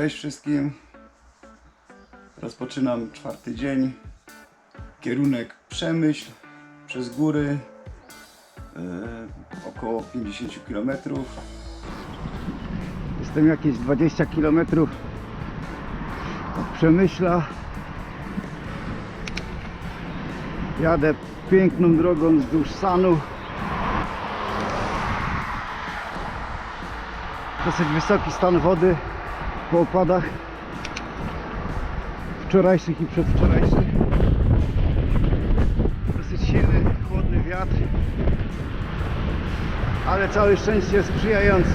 Cześć wszystkim. Rozpoczynam czwarty dzień. Kierunek Przemyśl przez góry. e, około 50 km. Jestem jakieś 20 km od Przemyśla. Jadę piękną drogą wzdłuż Sanu. Dosyć wysoki stan wody po opadach wczorajszych i przedwczorajszych. Dosyć silny, chłodny wiatr, ale całe szczęście sprzyjający.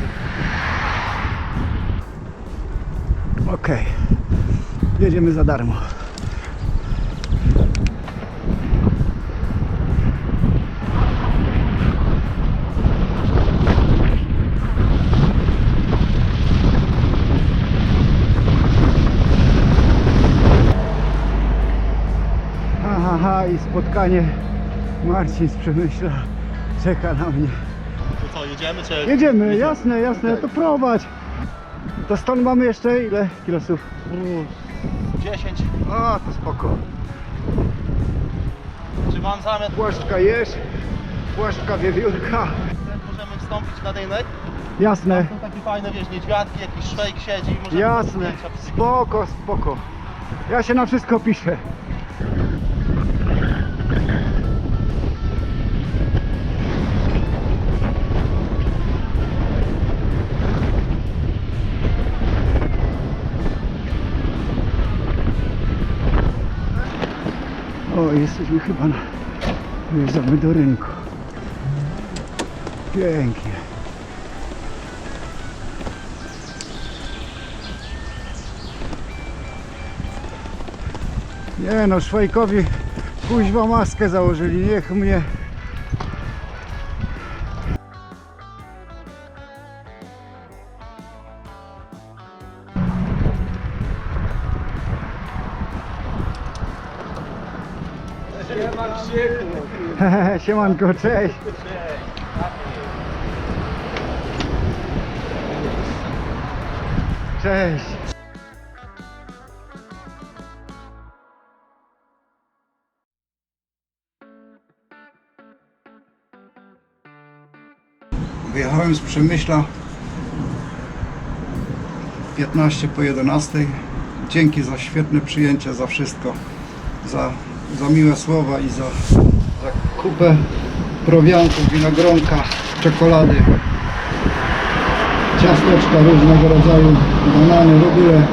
Ok, jedziemy za darmo. Ha, ha, ha, i spotkanie Marcin z Przemyśla czeka na mnie. To co, jedziemy czy... Jedziemy, jasne, jasne, to prowadź. To stąd mamy jeszcze ile kilosów? 10. A, to spoko. Czy mam zamiar... Płaszczka jesz, płaszczka wiewiórka. Możemy wstąpić na rynek? Jasne, Są takie fajne, wiesz, niedźwiadki, jakiś szwejk siedzi. Jasne, spoko, spoko. Ja się na wszystko piszę. Jesteśmy chyba na... Wjeżdżamy do rynku. Pięknie. Nie no, Szwajkowi kuźwa maskę założyli, niech mnie... Siemanko, cześć. Cześć. Wyjechałem z Przemyśla 15 po 11. Dzięki za świetne przyjęcie, za wszystko. Za, za miłe słowa i za, za kupę prowiantów, winogronka, czekolady, ciasteczka różnego rodzaju, banany, ogóle.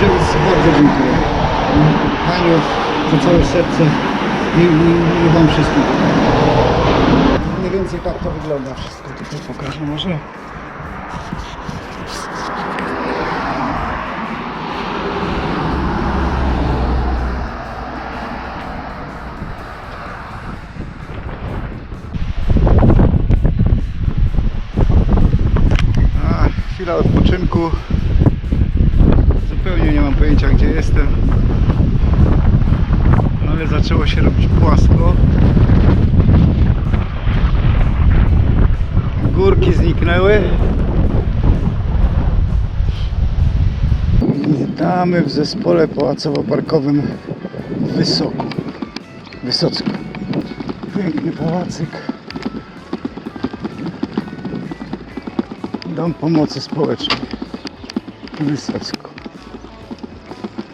Więc bardzo dziękuję. Paniu za całe serce i, i, i Wam wszystkim. Mniej więcej tak to wygląda wszystko. Tutaj pokażę może. Chwila odpoczynku. Zupełnie nie mam pojęcia gdzie jestem. Ale zaczęło się robić płasko. Górki zniknęły. Witamy w zespole pałacowo-parkowym Wysoku. Wysocku. Piękny pałacyk. Dom Pomocy Społecznej w Wysocku.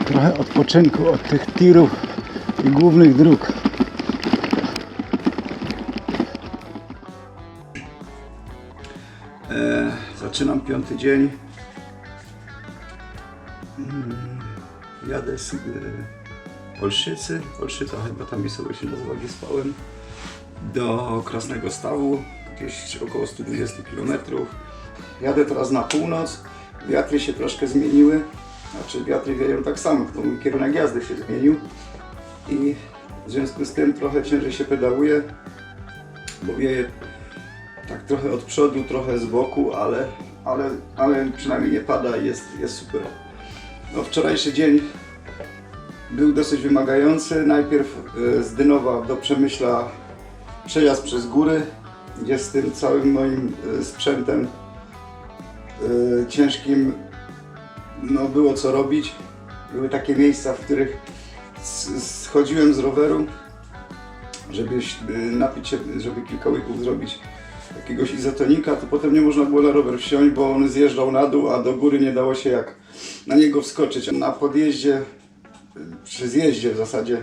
Trochę odpoczynku od tych tirów i głównych dróg. E, zaczynam piąty dzień. Mm, Jadę z e, Olszycy. Olszyca chyba ta miejscowość się nazywa, gdzie spałem. Do Krasnego Stawu, jakieś około 120 km. Jadę teraz na północ. Wiatry się troszkę zmieniły. Znaczy wiatry wieją tak samo, to mój kierunek jazdy się zmienił. I w związku z tym trochę ciężej się pedałuje, bo wieje tak trochę od przodu, trochę z boku, ale, ale, ale przynajmniej nie pada i jest, jest super. No, wczorajszy dzień był dosyć wymagający. Najpierw e, z Dynowa do Przemyśla przejazd przez góry, gdzie z tym całym moim e, sprzętem ciężkim no, było co robić. Były takie miejsca, w których schodziłem z roweru, żeby y, napić się, żeby kilka łyków zrobić jakiegoś izotonika, to potem nie można było na rower wsiąść, bo on zjeżdżał na dół, a do góry nie dało się jak na niego wskoczyć. Na podjeździe, y, przy zjeździe w zasadzie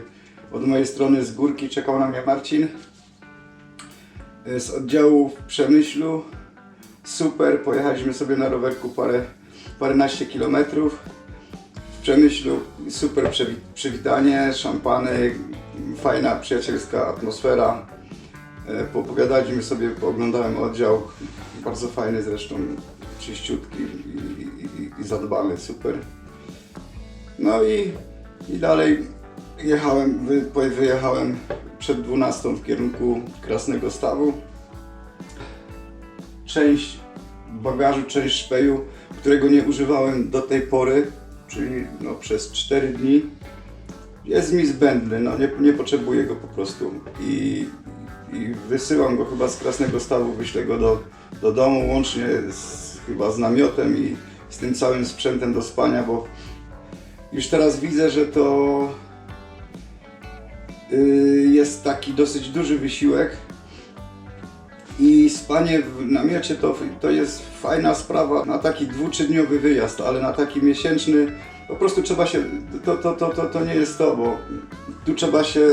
od mojej strony z górki czekał na mnie Marcin y, z oddziału w Przemyślu. Super, pojechaliśmy sobie na rowerku parę, paręnaście kilometrów. W Przemyślu super przywi- przywitanie, szampany, fajna przyjacielska atmosfera. E, Popogadaliśmy sobie, pooglądałem oddział, bardzo fajny zresztą, czyściutki i, i, i zadbany, super. No i, i dalej jechałem, wyjechałem przed 12 w kierunku Krasnego Stawu. Część bagażu, część szpeju, którego nie używałem do tej pory, czyli no, przez 4 dni, jest mi zbędny, no nie, nie potrzebuję go po prostu. I, i wysyłam go chyba z Krasnego Stawu, wyślę go do, do domu łącznie z, chyba z namiotem i z tym całym sprzętem do spania, bo już teraz widzę, że to y, jest taki dosyć duży wysiłek i spanie w namiocie to, to jest fajna sprawa na taki dwu-trzydniowy wyjazd, ale na taki miesięczny po prostu trzeba się, to, to, to, to, to nie jest to, bo tu trzeba się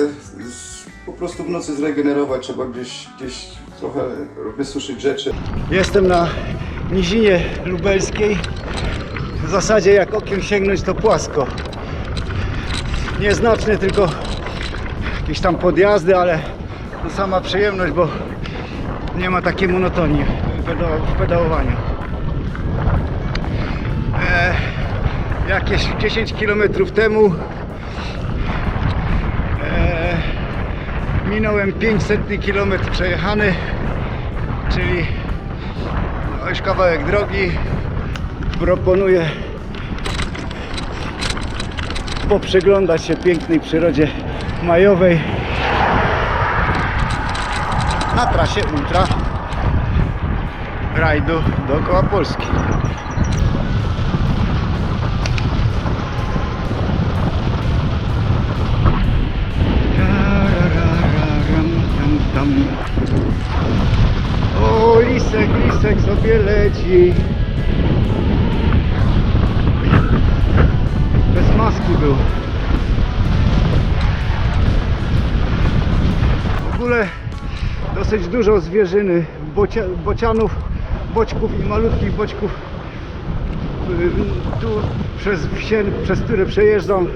z, po prostu w nocy zregenerować, trzeba gdzieś, gdzieś trochę wysuszyć rzeczy. Jestem na nizinie lubelskiej. W zasadzie jak okiem sięgnąć to płasko. Nieznaczne tylko jakieś tam podjazdy, ale to sama przyjemność, bo nie ma takiej monotonii w peda- w pedałowaniu. E, jakieś 10 km temu e, minąłem 500 km przejechany, czyli już kawałek drogi. Proponuję poprzyglądać się pięknej przyrodzie majowej na trasie ultra rajdu dookoła Polski. O, lisek, lisek sobie leci. Bez maski był. W ogóle dosyć dużo zwierzyny, bocia, bocianów, boćków i malutkich boćków. Y, Tu przez wsie, przez które przejeżdżam,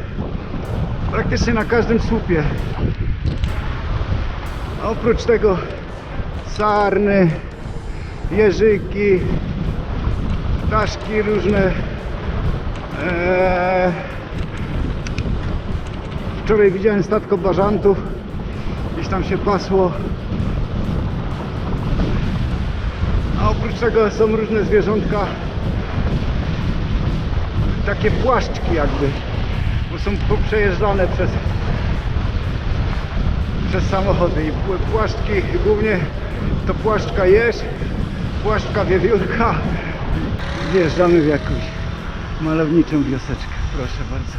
praktycznie na każdym słupie. A oprócz tego sarny, jeżyki, ptaszki różne. Eee, wczoraj widziałem statko bażantów, gdzieś tam się pasło. Oprócz tego są różne zwierzątka, takie płaszczki jakby, bo są poprzejeżdżane przez przez samochody i pł- płaszczki głównie to płaszczka jeż, płaszczka wiewiórka. Wjeżdżamy w jakąś malowniczą wioseczkę proszę bardzo.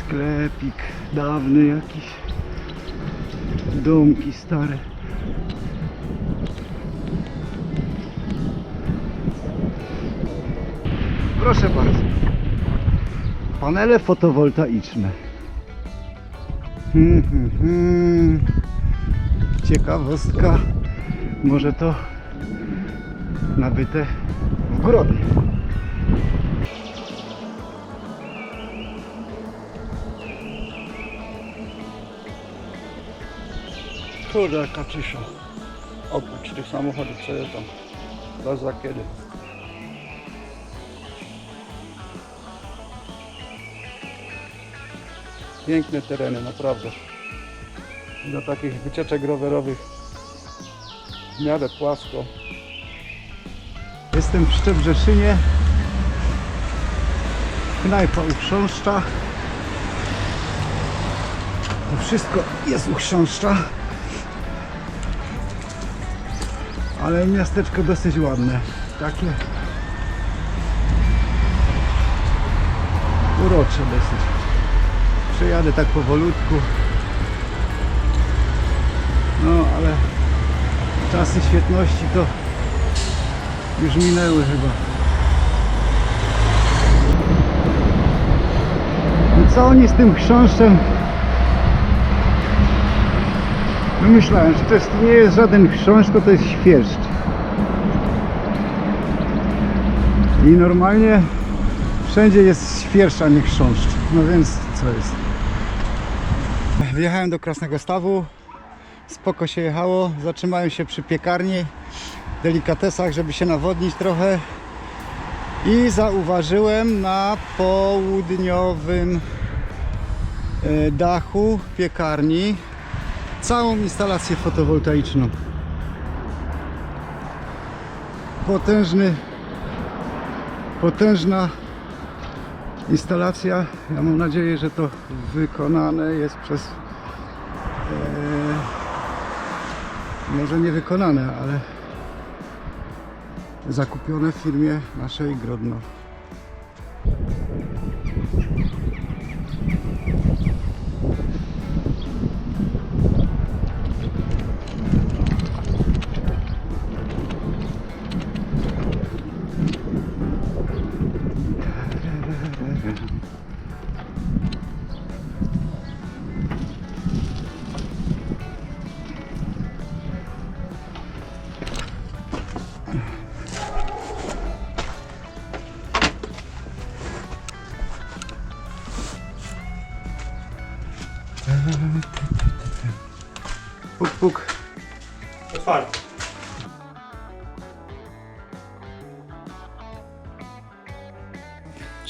Sklepik dawny jakiś. Domki stare proszę bardzo panele fotowoltaiczne Hmm, hmm, hmm. Ciekawostka. Może to nabyte w Grodnie. Kurde, jaka cisza. Oprócz tych samochodów przejeżdżam. Raz za kiedy. Piękne tereny, naprawdę. Do takich wycieczek rowerowych w miarę płasko. Jestem w Szczebrzeszynie. Knajpa u chrząszcza. To wszystko jest u chrząszcza. Ale miasteczko dosyć ładne. Takie urocze dosyć. Przejadę tak powolutku. No ale czasy świetności to już minęły chyba. No co oni z tym chrząszczem Wymyślałem, że to jest, nie jest żaden chrząszcz, to, to jest świerszcz. I normalnie wszędzie jest świerszcz, a nie chrząszcz. No więc co jest? Wjechałem do Krasnego Stawu. Spoko się jechało. Zatrzymałem się przy piekarni, delikatesach, żeby się nawodnić trochę. I zauważyłem na południowym e, dachu piekarni całą instalację fotowoltaiczną. Potężny, potężna instalacja. Ja mam nadzieję, że to wykonane jest przez może nie wykonane, ale zakupione w firmie naszej Grodno.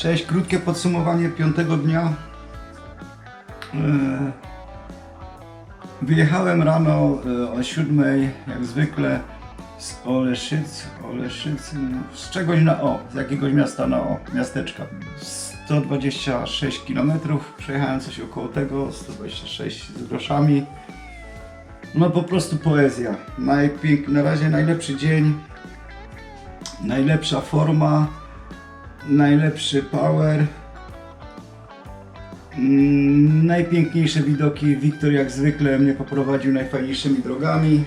Cześć, krótkie podsumowanie piątego dnia. E, Wyjechałem rano e, o siódmej, jak zwykle, z Oleszyc, Oleszycy, no, z czegoś na O, z jakiegoś miasta na O, miasteczka. 126 km, przejechałem coś około tego, 126 z groszami. No po prostu poezja. Najpięk... Na razie najlepszy dzień, najlepsza forma najlepszy power. Mm, Najpiękniejsze widoki. Wiktor jak zwykle mnie poprowadził najfajniejszymi drogami.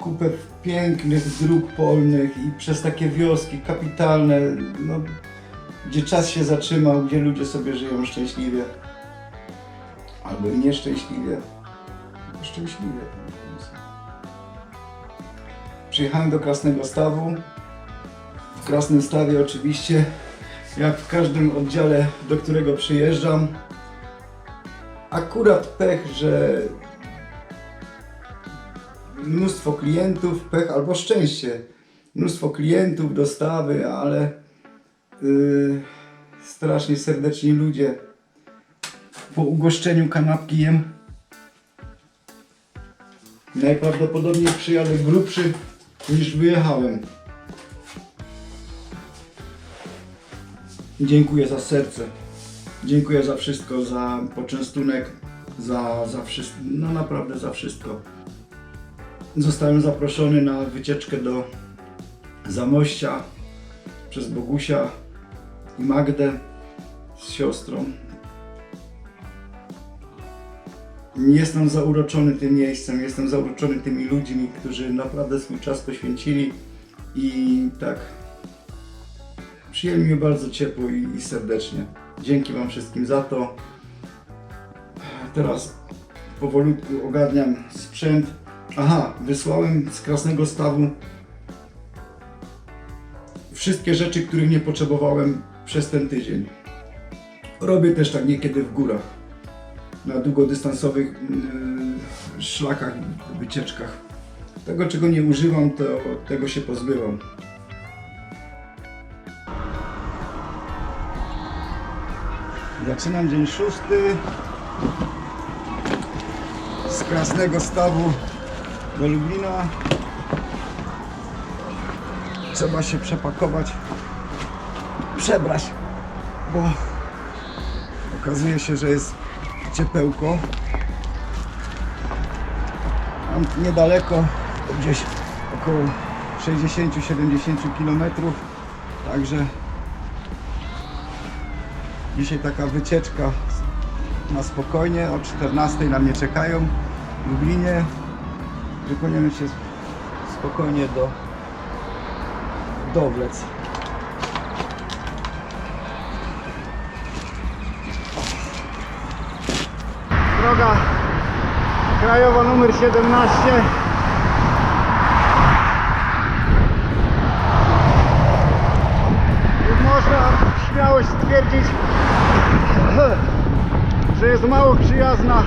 Kupę pięknych dróg polnych i przez takie wioski kapitalne, no, gdzie czas się zatrzymał, gdzie ludzie sobie żyją szczęśliwie. Albo i nieszczęśliwie. Szczęśliwie. Przyjechałem do Krasnego Stawu. W Krasnym Stawie oczywiście, jak w każdym oddziale, do którego przyjeżdżam. Akurat pech, że mnóstwo klientów, pech albo szczęście. Mnóstwo klientów, dostawy, ale yy, strasznie serdeczni ludzie. Po ugoszczeniu kanapki jem. Najprawdopodobniej przyjadę grubszy niż wyjechałem. Dziękuję za serce. Dziękuję za wszystko, za poczęstunek, za, za wszystko, no naprawdę za wszystko. Zostałem zaproszony na wycieczkę do Zamościa przez Bogusia i Magdę z siostrą. Jestem zauroczony tym miejscem, jestem zauroczony tymi ludźmi, którzy naprawdę swój czas poświęcili i tak Przyjęli bardzo ciepło i, i serdecznie. Dzięki Wam wszystkim za to. Teraz powolutku ogarniam sprzęt. Aha, wysłałem z Krasnego Stawu wszystkie rzeczy, których nie potrzebowałem przez ten tydzień. Robię też tak niekiedy w górach, na długodystansowych yy, szlakach, wycieczkach. Tego, czego nie używam, to tego się pozbywam. Zaczynam dzień szósty z Krasnego Stawu do Lublina. Trzeba się przepakować, przebrać, bo okazuje się, że jest ciepełko. Tam niedaleko, gdzieś około 60-70 km, także Dzisiaj taka wycieczka na spokojnie. O 14 na mnie czekają w Lublinie. Wykonujemy się spokojnie do Dowlec. Droga krajowa numer 17 można śmiało stwierdzić, że jest mało przyjazna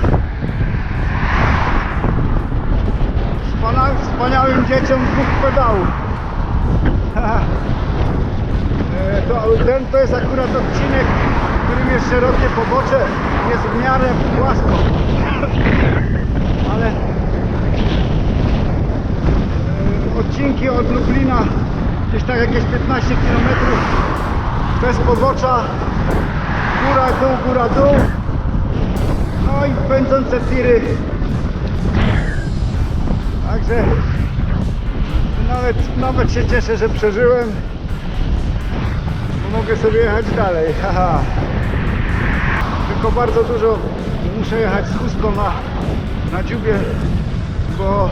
wspaniałym dzieciom dwóch pedałów. E, To, ten to jest akurat odcinek, w którym jest szerokie pobocze, jest w miarę płasko. Ale e, odcinki od Lublina gdzieś tak jakieś 15 km bez pobocza góra, dół, góra, dół. No i pędzące tiry. Także nawet, nawet się cieszę, że przeżyłem. Bo mogę sobie jechać dalej. Haha. tylko bardzo dużo muszę jechać z chustką na, na dziubie bo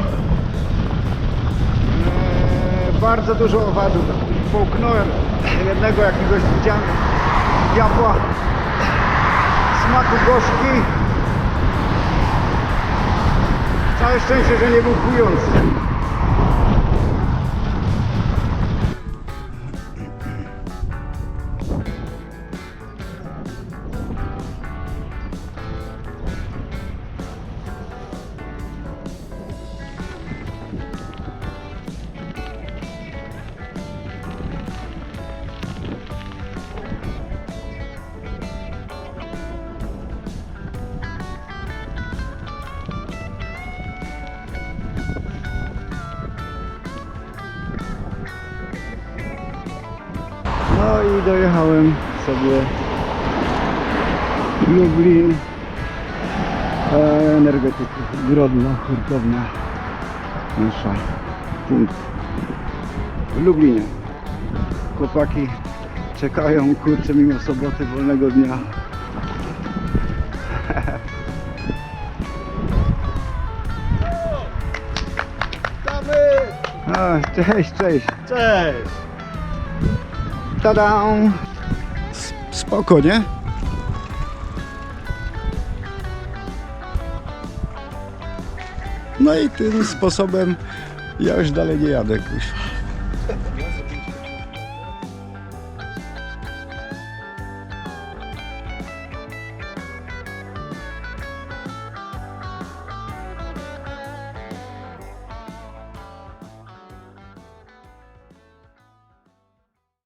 e, bardzo dużo owadów połknąłem jednego jakiegoś widziałem diabła. Smaku gorzki. Całe szczęście, że nie był kujący No i dojechałem sobie Lublin. E, energetyk Grodno, hurtownia nasza. Punkt. W Lublinie. Chłopaki czekają kurczę mimo soboty wolnego dnia. A, cześć, cześć. Cześć! Tada! Spoko, nie? No i tym sposobem ja już dalej nie jadę, kuźwa.